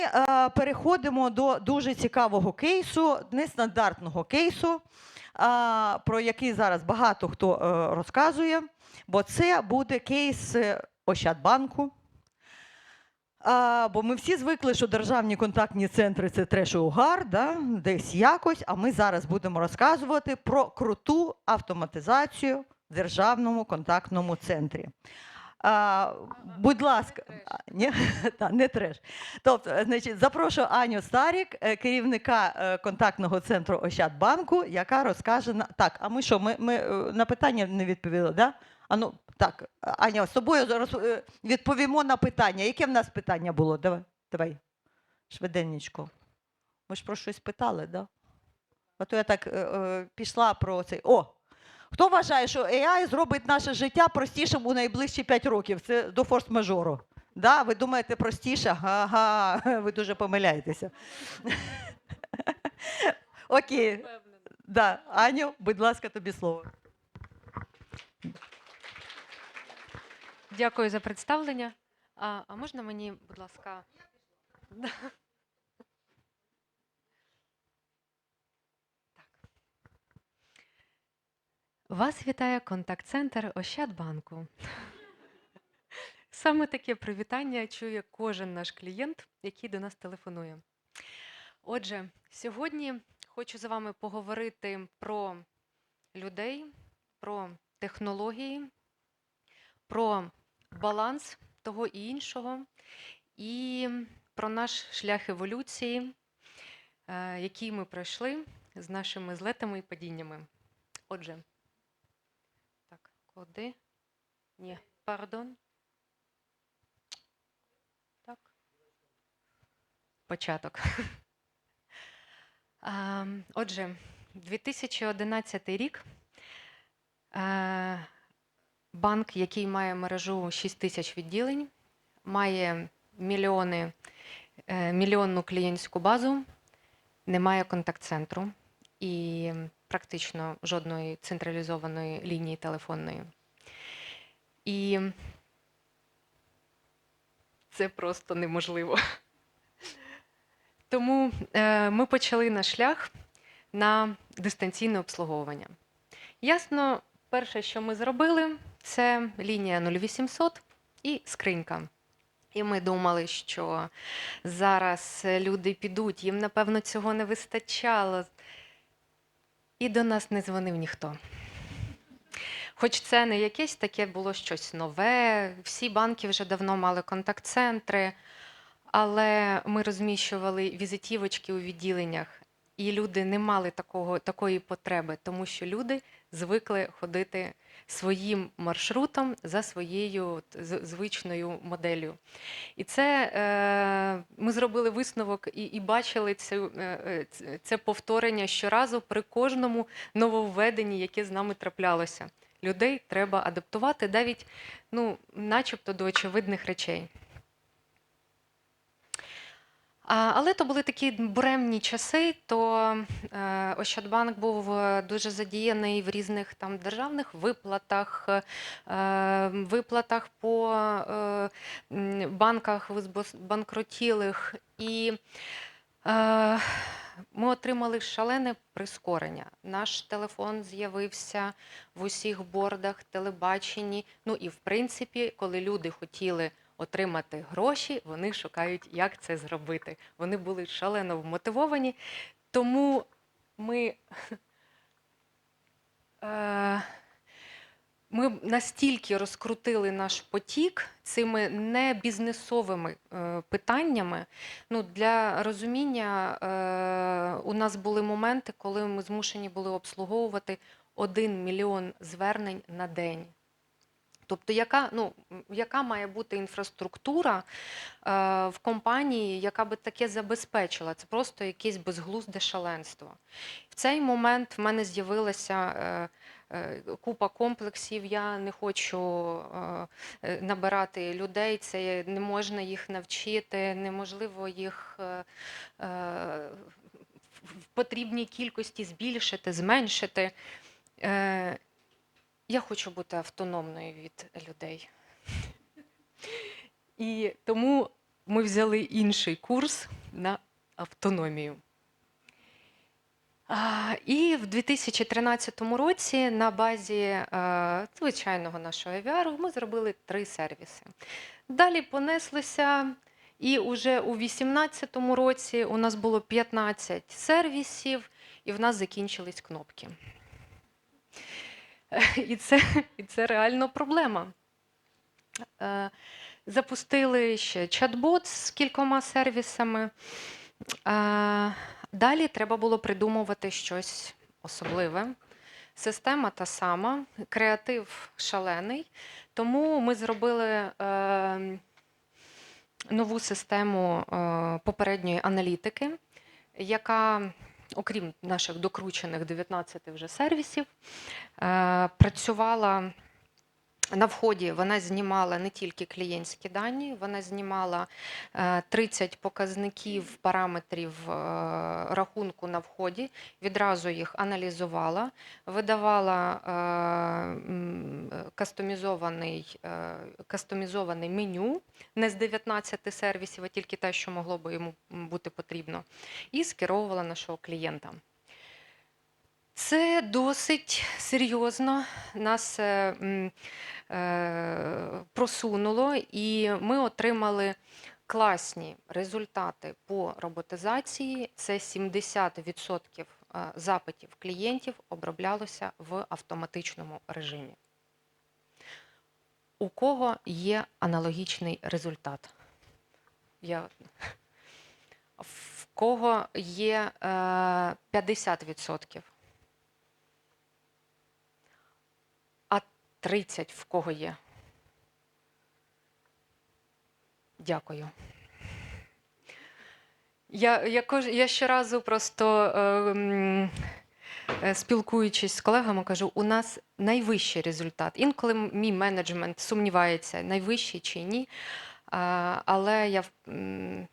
Е, Переходимо до дуже цікавого кейсу, нестандартного кейсу, про який зараз багато хто е, розказує, бо це буде кейс е, Ощадбанку. Бо ми всі звикли, що державні контактні центри це треш і угар, да? десь якось. А ми зараз будемо розказувати про круту автоматизацію в державному контактному центрі. А, будь ласка, а, ні? Та, не треш. Тобто, значить, запрошую Аню Старік, е, керівника е, контактного центру Ощадбанку, яка розкаже на так. А ми що? Ми, ми е, на питання не відповіли, да? А ну так, Аня, з тобою зараз е, відповімо на питання. Яке в нас питання було? Давай, давай. Швиденничко. Ми ж про щось питали, да? А то я так е, е, пішла про цей. О! Хто вважає, що AI зробить наше життя простішим у найближчі 5 років? Це до форс-мажору. Да? Ви думаєте простіше? Ага, ви дуже помиляєтеся. Окей. Да. Аню, будь ласка, тобі слово. Дякую за представлення. А, а можна мені, будь ласка. Да. Так. Вас вітає контакт-центр Ощадбанку. Саме таке привітання чує кожен наш клієнт, який до нас телефонує. Отже, сьогодні хочу з вами поговорити про людей, про технології, про баланс того і іншого, і про наш шлях еволюції, е, який ми пройшли з нашими злетами і падіннями. Отже, куди? Ні, пардон. Так. Початок. Отже, 2011 рік. е, Банк, який має мережу 6 тисяч відділень, має мільйони, е, мільйонну клієнтську базу, не має контакт-центру і практично жодної централізованої лінії телефонної. І це просто неможливо. Тому е, ми почали наш шлях на дистанційне обслуговування. Ясно, перше, що ми зробили, це лінія 0800 і скринька. І ми думали, що зараз люди підуть, їм, напевно, цього не вистачало. І до нас не дзвонив ніхто. Хоч це не якесь таке було щось нове, всі банки вже давно мали контакт-центри, але ми розміщували візитівочки у відділеннях, і люди не мали такого, такої потреби, тому що люди звикли ходити своїм маршрутом за своєю звичною моделлю. І це е, ми зробили висновок і, і бачили цю, е, е, це повторення щоразу при кожному нововведенні, яке з нами траплялося. Людей треба адаптувати навіть, ну, начебто до очевидних речей. Але то були такі буремні часи, то е, Ощадбанк був е, дуже задіяний в різних там державних виплатах, е, виплатах по банках банкрутілих. І ми отримали шалене прискорення. Наш телефон з'явився в усіх бордах, телебаченні. Ну і в принципі, коли люди хотіли отримати гроші, вони шукають, як це зробити. Вони були шалено вмотивовані. Тому ми, е, ми настільки розкрутили наш потік цими не бізнесовими е, питаннями. Ну, для розуміння, е, у нас були моменти, коли ми змушені були обслуговувати 1 мільйон звернень на день. Тобто, яка, ну, яка має бути інфраструктура е, в компанії, яка би таке забезпечила? Це просто якесь безглузде шаленство. В цей момент в мене з'явилася е, е, купа комплексів. Я не хочу е, е, набирати людей, це не можна їх навчити, неможливо їх в потрібній кількості збільшити, зменшити. Я хочу бути автономною від людей. І тому ми взяли інший курс на автономію. І в 2013 році на базі е, звичайного нашого AVR ми зробили три сервіси. Далі понеслися, і вже у 2018 році у нас було 15 сервісів, і в нас закінчились кнопки. І це, і це реально проблема. Е, Запустили ще чат-бот з кількома сервісами. Е, Далі треба було придумувати щось особливе. Система та сама, креатив шалений. Тому ми зробили е, нову систему е, попередньої аналітики, яка, окрім наших докручених 19 вже сервісів, е, працювала на вході. Вона знімала не тільки клієнтські дані, вона знімала е, 30 показників параметрів е, рахунку на вході, відразу їх аналізувала, видавала е, е, кастомізований, е, кастомізоване меню не з 19 сервісів, а тільки те, що могло би йому бути потрібно, і скеровувала нашого клієнта. Це досить серйозно нас е, е, просунуло, і ми отримали класні результати по роботизації. Це 70% е, запитів клієнтів оброблялося в автоматичному режимі. У кого є аналогічний результат? Я... В кого є е, 50%? А 30 в кого є? Дякую. Я, я, я щоразу просто е, е, спілкуючись з колегами, кажу, у нас найвищий результат. Інколи мій менеджмент сумнівається, найвищий чи ні. А, але я м,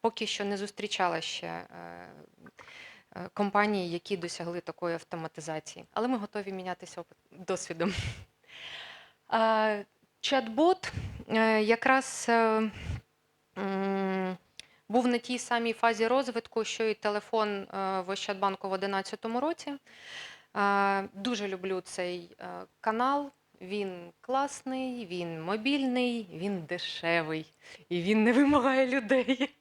поки що не зустрічала ще е, е, компанії, які досягли такої автоматизації. Але ми готові мінятися досвідом. Чат-бот е, якраз е, був на тій самій фазі розвитку, що і телефон е, в Ощадбанку в 2011 році. Е, Дуже люблю цей е, канал. Він класний, він мобільний, він дешевий і він не вимагає людей.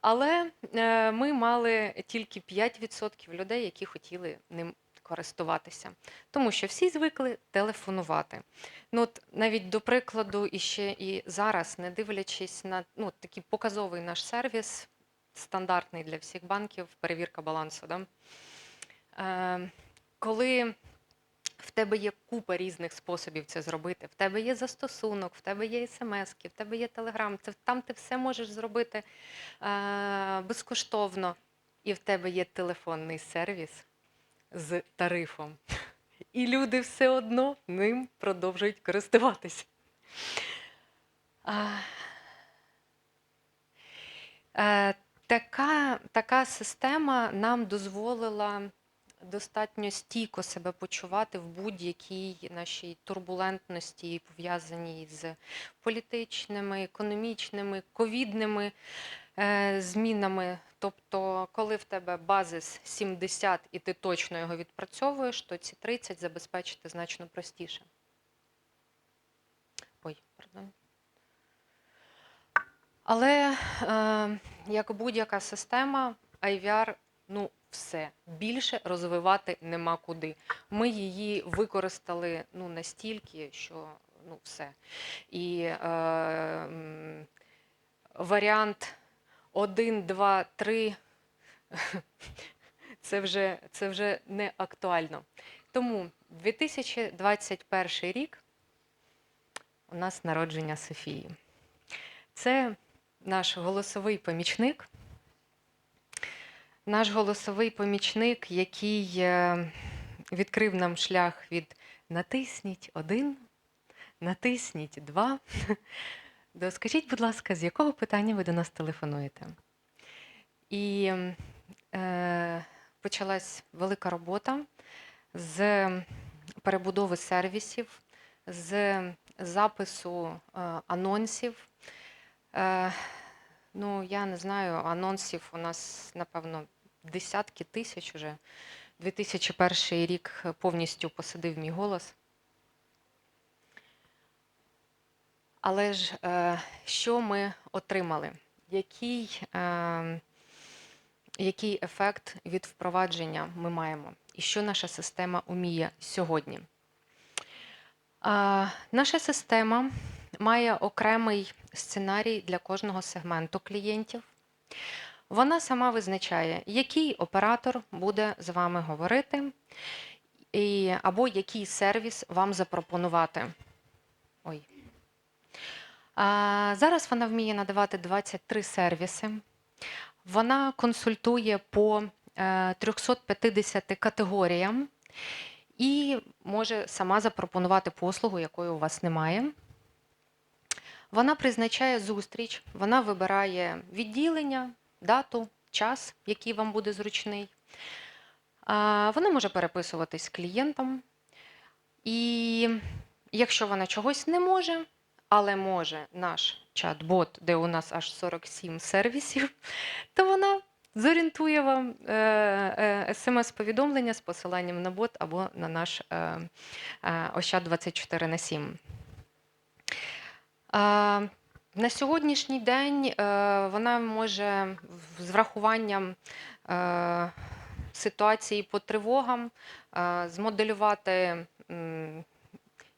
Але е, ми мали тільки 5% людей, які хотіли ним користуватися, тому що всі звикли телефонувати. Ну, от навіть до прикладу, і ще і зараз, не дивлячись на ну, такий показовий наш сервіс, стандартний для всіх банків, перевірка балансу. Да? Е, коли в тебе є купа різних способів це зробити. В тебе є застосунок, в тебе є смс, в тебе є телеграм. Це там ти все можеш зробити е, безкоштовно. І в тебе є телефонний сервіс з тарифом. І люди все одно ним продовжують користуватися. Е, така, така система нам дозволила достатньо стійко себе почувати в будь-якій нашій турбулентності, пов'язаній з політичними, економічними, ковідними е, змінами. Тобто, коли в тебе базис 70 і ти точно його відпрацьовуєш, то ці 30 забезпечити значно простіше. Ой, пардон. Але е, як будь-яка система, IVR, ну, все більше розвивати нема куди. Ми її використали ну, настільки, що ну, все. І е, варіант 1, 2, 3 це вже, це вже не актуально. Тому 2021 рік у нас народження Софії. Це наш голосовий помічник. Наш голосовий помічник, який е, відкрив нам шлях від натисніть один, натисніть два. До скажіть, будь ласка, з якого питання ви до нас телефонуєте? І е, почалась велика робота з перебудови сервісів, з запису е, анонсів, Е, ну, я не знаю, анонсів у нас, напевно, десятки тисяч уже. 2001 рік повністю посадив мій голос. Але ж е, що ми отримали? Який, е, який ефект від впровадження ми маємо? І що наша система уміє сьогодні? Наша система має окремий сценарій для кожного сегменту клієнтів. Вона сама визначає, який оператор буде з вами говорити, і, або який сервіс вам запропонувати. Ой. А, зараз вона вміє надавати 23 сервіси. Вона консультує по е, 350 категоріям і може сама запропонувати послугу, якої у вас немає. Вона призначає зустріч, вона вибирає відділення, дату, час, який вам буде зручний. Вона може переписуватись з клієнтом. І якщо вона чогось не може, але може наш чат-бот, де у нас аж 47 сервісів, то вона зорієнтує вам е, е, смс-повідомлення з посиланням на бот або на наш е, Ощад 24 на 7. На сьогоднішній день е, вона може з врахуванням е, ситуації по тривогам е, змоделювати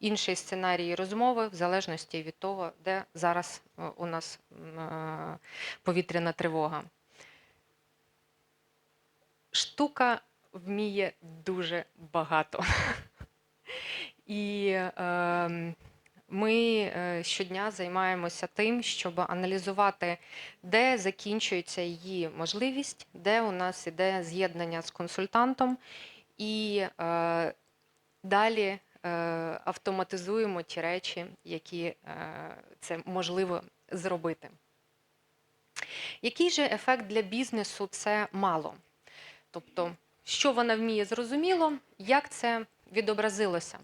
інший сценарій розмови в залежності від того, де зараз у нас повітряна тривога. Штука вміє дуже багато. І е, ми е, щодня займаємося тим, щоб аналізувати, де закінчується її можливість, де у нас іде з'єднання з консультантом, і е, далі е, автоматизуємо ті речі, які е, це можливо зробити. Який же ефект для бізнесу це мало? Тобто, що вона вміє зрозуміло, як це відобразилося?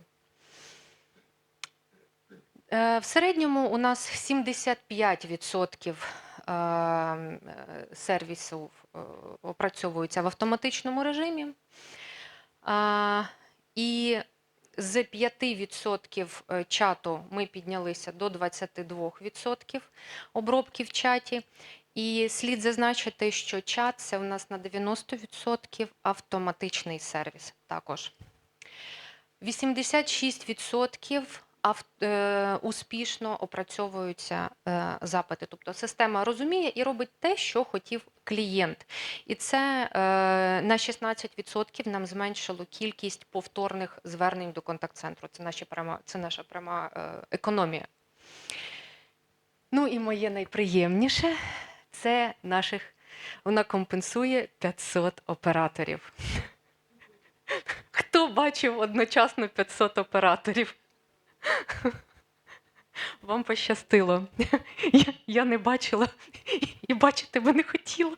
Е, В середньому у нас 75% е, е, сервісів опрацьовуються в автоматичному режимі. І з 5% е, чату ми піднялися до 22% обробки в чаті. І слід зазначити, що чат це у нас на 90% автоматичний сервіс також. 86% ав- е, успішно опрацьовуються е, запити. Тобто система розуміє і робить те, що хотів клієнт. І це е, на 16% нам зменшило кількість повторних звернень до контакт-центру. Це, наші пряма, це наша пряма е, економія. Ну і моє найприємніше це наших. Вона компенсує 500 операторів. Хто бачив одночасно 500 операторів? Вам пощастило. Я, я не бачила і бачити би не хотіла.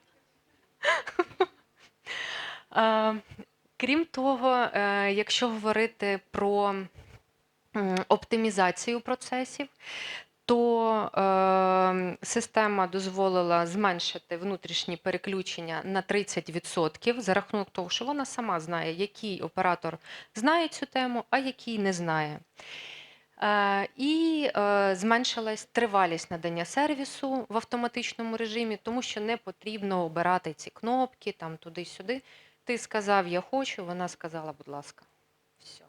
Крім того, е, якщо говорити про оптимізацію процесів, то е, система дозволила зменшити внутрішні переключення на 30% за рахунок того, що вона сама знає, який оператор знає цю тему, а який не знає. Е, і е, зменшилась тривалість надання сервісу в автоматичному режимі, тому що не потрібно обирати ці кнопки там туди-сюди. Ти сказав, я хочу, вона сказала, будь ласка. Все.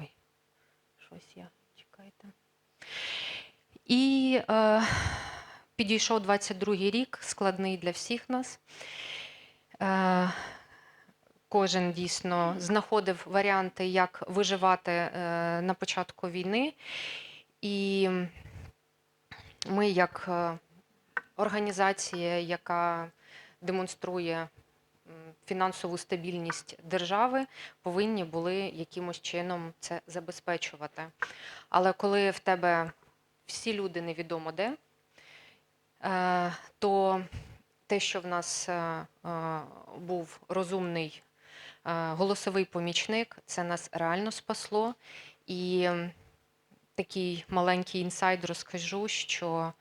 Ой, щось я, чекайте. І е, підійшов 22-й рік, складний для всіх нас. Е, кожен дійсно знаходив варіанти, як виживати е, на початку війни. І ми, як е, організація, яка демонструє фінансову стабільність держави, повинні були якимось чином це забезпечувати. Але коли в тебе всі люди невідомо де, е, то те, що в нас був розумний голосовий помічник, це нас реально спасло. І такий маленький інсайд розкажу, що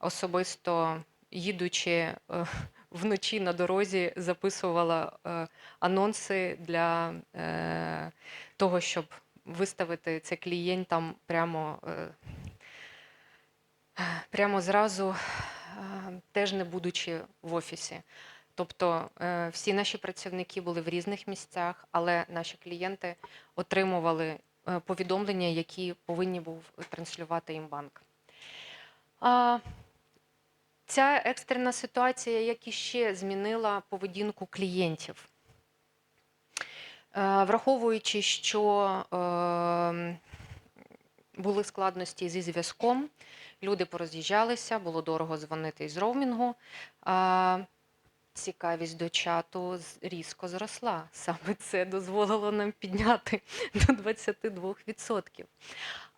особисто їдучи е, вночі на дорозі, записувала е, анонси для е, того, щоб виставити це клієнтам прямо, прямо зразу, теж не будучи в офісі. Тобто е, всі наші працівники були в різних місцях, але наші клієнти отримували е, повідомлення, які повинні був транслювати їм банк. Ця екстрена ситуація, як іще змінила поведінку клієнтів. Е, Враховуючи, що були складності зі зв'язком, люди пороз'їжджалися, було дорого дзвонити із роумінгу. Цікавість до чату різко зросла. Саме це дозволило нам підняти до 22%.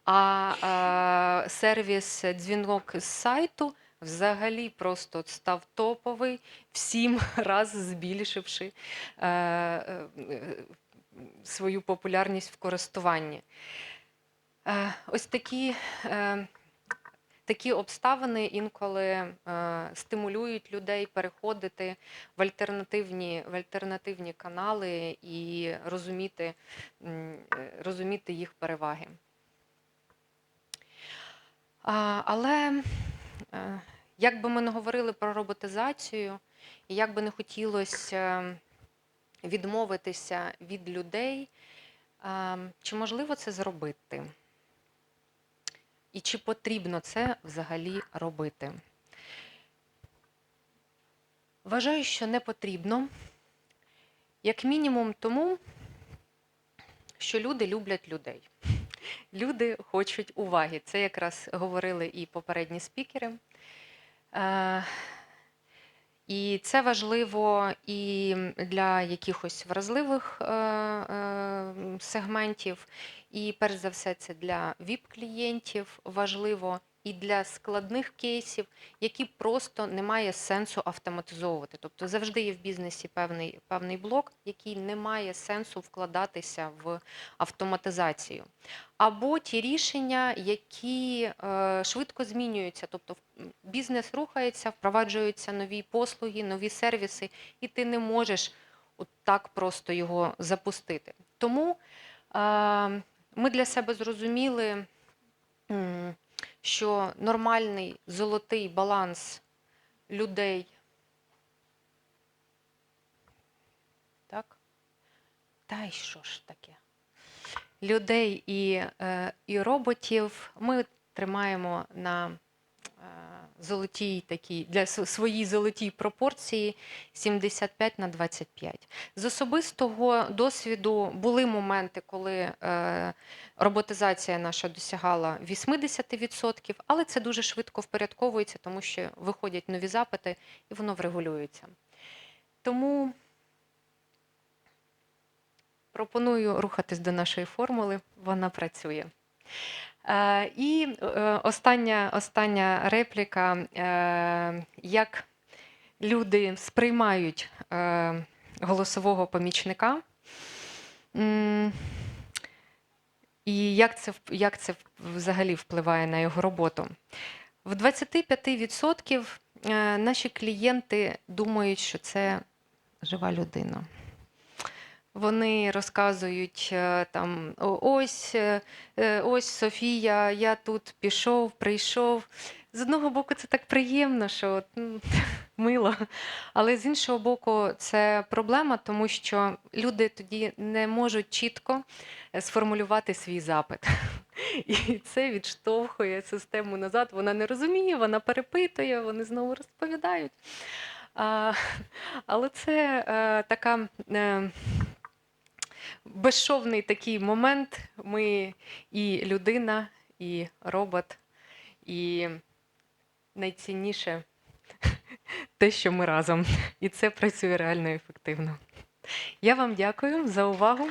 А, а сервіс дзвінок з сайту взагалі просто став топовий, в сім раз збільшивши е, е, свою популярність в користуванні. Е, ось такі. Е, Такі обставини інколи е, стимулюють людей переходити в альтернативні, в альтернативні канали і розуміти, е, розуміти їх переваги. Але е, як би ми не говорили про роботизацію, і як би не хотілося відмовитися від людей, чи можливо це зробити? І чи потрібно це взагалі робити? Вважаю, що не потрібно. Як мінімум тому, що люди люблять людей. Люди хочуть уваги. Це якраз говорили і попередні спікери. І це важливо і для якихось вразливих е, е, сегментів, і перш за все, це для ВІП-клієнтів важливо, і для складних кейсів, які просто немає сенсу автоматизовувати. Тобто завжди є в бізнесі певний, певний блок, який не має сенсу вкладатися в автоматизацію. Або ті рішення, які е, швидко змінюються, тобто бізнес рухається, впроваджуються нові послуги, нові сервіси, і ти не можеш от так просто його запустити. Тому е, ми для себе зрозуміли, що нормальний золотий баланс людей. Так? Та й що ж таке? Людей і, е, і роботів ми тримаємо на е, золотій такій для своїй золотій пропорції 75 на 25. З особистого досвіду були моменти, коли е, роботизація наша досягала 80%, але це дуже швидко впорядковується, тому що виходять нові запити і воно врегулюється. Тому пропоную рухатись до нашої формули, вона працює. Е, і е, остання, остання репліка, е, як люди сприймають голосового помічника. І як це, як це взагалі впливає на його роботу? В 25% е, наші клієнти думають, що це жива людина. Вони розказують е, там ось, е, е, ось Софія, я тут пішов, прийшов. З одного боку, це так приємно, що от, мило. Але з іншого боку, це проблема, тому що люди тоді не можуть чітко сформулювати свій запит. І це відштовхує систему назад. Вона не розуміє, вона перепитує, вони знову розповідають. А, але це е, така. Е, безшовний такий момент. Ми і людина, і робот, і найцінніше те, що ми разом. І це працює реально ефективно. Я вам дякую за увагу.